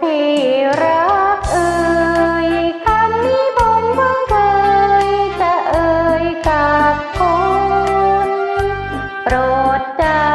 ที่รักเอ่ยคำนี้บนเพิ่งเคยจะเอ่ยกับคนโปรดได้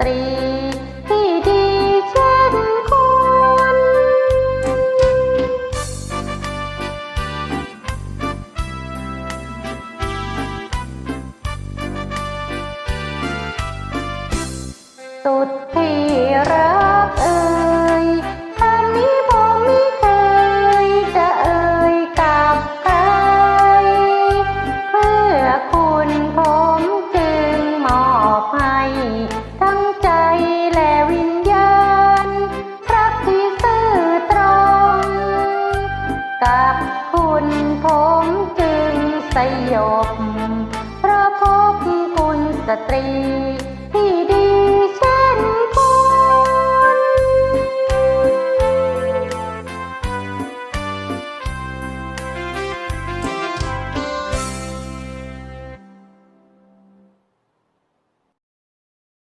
ตรีที่ดีเช่นคุณสุด สยบพระพบคุณสตรี